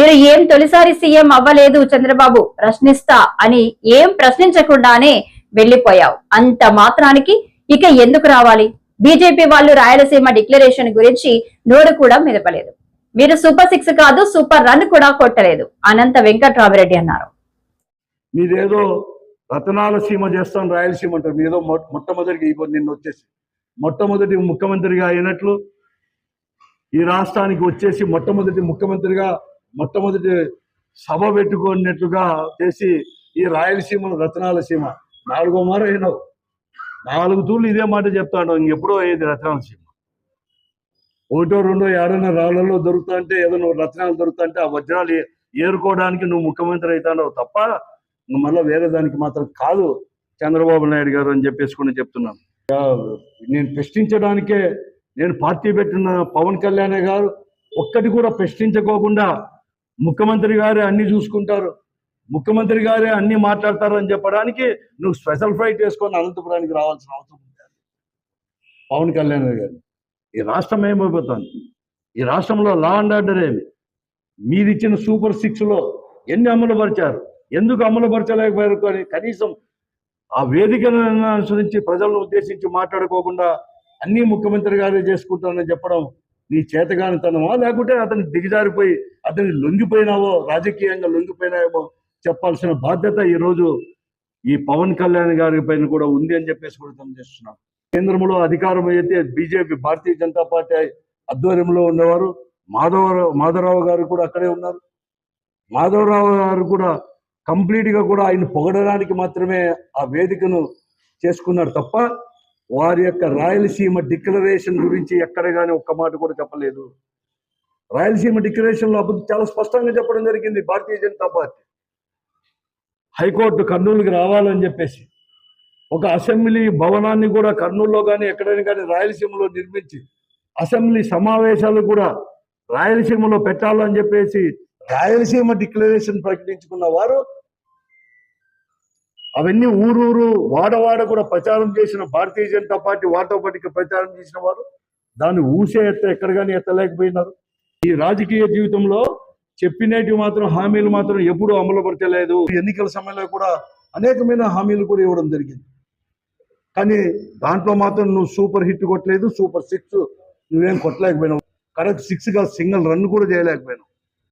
మీరు ఏం తొలిసారి సీఎం అవ్వలేదు చంద్రబాబు? ప్రశ్నిస్తా అని ఏం ప్రశ్నించకుండానే వెళ్ళిపోయావు అంత మాత్రానికి ఇక ఎందుకు రావాలి? బీజేపీ వాళ్ళు రాయలసీమ డిక్లరేషన్ గురించి నోరు కూడా మిదపలేదు. మీరు సూపర్ సిక్స్ కాదు సూపర్ రన్ కూడా కొట్టలేదు. అనంత వెంకట్రామిరెడ్డి అన్నారు. మీదేదో రతనాల సీమ చేస్తాం రాయలసీమ అంటారు. మీదో మొట్టమొదటి నిన్న వచ్చేసి మొట్టమొదటి ముఖ్యమంత్రిగా అయినట్లు ఈ రాష్ట్రానికి వచ్చేసి మొట్టమొదటి ముఖ్యమంత్రిగా మొట్టమొదటి సభ పెట్టుకున్నట్లుగా చేసి ఈ రాయలసీమను రత్నాల సీమ. నాలుగో మారు అయినావు. నాలుగు తూర్లు ఇదే మాట చెప్తాడు ఇంకెప్పుడో అయ్యేది రత్నాల సీమ. ఒకటో రెండో ఏడన్నా రాళ్ళలో దొరుకుతా అంటే ఏదో నువ్వు రత్నాలు దొరుకుతా అంటే ఆ వజ్రాలు ఏరుకోవడానికి నువ్వు ముఖ్యమంత్రి అవుతావు తప్ప నువ్వు మళ్ళీ వేరే దానికి మాత్రం కాదు చంద్రబాబు నాయుడు గారు అని చెప్పేసి కూడా చెప్తున్నాను. నేను ప్రశ్నించడానికే నేను పార్టీ పెట్టిన పవన్ కళ్యాణ్ గారు ఒక్కటి కూడా ప్రశ్నించుకోకుండా ముఖ్యమంత్రి గారే అన్ని చూసుకుంటారు. ముఖ్యమంత్రి గారే అన్ని మాట్లాడతారు అని చెప్పడానికి నువ్వు స్పెషల్ ఫ్లైట్ వేసుకొని అనంతపురానికి రావాల్సిన అవసరం ఉంది. పవన్ కళ్యాణ్ గారు. ఈ రాష్ట్రం ఏమైపోతుంది? ఈ రాష్ట్రంలో లా అండ్ ఆర్డర్ ఏమి? మీరిచ్చిన సూపర్ సిక్స్లో ఎన్ని అమలు పరిచారు? ఎందుకు అమలు పరచలేకపోయారు? కానీ కనీసం ఆ వేదికను అనుసరించి ప్రజలను ఉద్దేశించి మాట్లాడుకోకుండా అన్ని ముఖ్యమంత్రి గారే చేసుకుంటానని చెప్పడం నీ చేతగానితనమా? లేకుంటే అతనికి దిగజారిపోయి అతనికి లొంగిపోయినావో రాజకీయంగా లొంగిపోయినాయేమో చెప్పాల్సిన బాధ్యత ఈరోజు ఈ పవన్ కళ్యాణ్ గారి పైన కూడా ఉంది అని చెప్పేసి కూడా తెలియజేస్తున్నాం. కేంద్రంలో అధికారం అయితే బీజేపీ భారతీయ జనతా పార్టీ ఆధ్వర్యంలో ఉన్నవారు మాధవరావు మాధవరావు గారు కూడా అక్కడే ఉన్నారు. మాధవరావు గారు కూడా కంప్లీట్గా కూడా ఆయన పొగడడానికి మాత్రమే ఆ వేదికను చేసుకున్నారు తప్ప వారి యొక్క రాయలసీమ డిక్లరేషన్ గురించి ఎక్కడ కానీ ఒక్క మాట కూడా చెప్పలేదు. రాయలసీమ డిక్లరేషన్లో అప్పుడు చాలా స్పష్టంగా చెప్పడం జరిగింది. భారతీయ జనతా పార్టీ. హైకోర్టు కర్నూలుకి రావాలని చెప్పేసి ఒక అసెంబ్లీ భవనాన్ని కూడా కర్నూలులో కానీ ఎక్కడైనా కానీ రాయలసీమలో నిర్మించి అసెంబ్లీ సమావేశాలు కూడా రాయలసీమలో పెట్టాలని చెప్పేసి రాయలసీమ డిక్లరేషన్ ప్రకటించుకున్న వారు అవన్నీ ఊరూరు వాడవాడ కూడా ప్రచారం చేసిన భారతీయ జనతా పార్టీ వాటో ప్రచారం చేసిన వారు దాన్ని ఊసే ఎత్త ఎక్కడ కానీ ఎత్తలేకపోయినారు. ఈ రాజకీయ జీవితంలో చెప్పినట్టు మాత్రం హామీలు మాత్రం ఎప్పుడూ అమలుపరచలేదు. ఎన్నికల సమయంలో కూడా అనేకమైన హామీలు కూడా ఇవ్వడం జరిగింది. కానీ దాంట్లో మాత్రం నువ్వు సూపర్ హిట్ కొట్టలేదు సూపర్ సిక్స్ నువ్వేం కొట్టలేకపోయినావు. కరెక్ట్ సిక్స్గా సింగిల్ రన్ కూడా చేయలేకపోయినావు.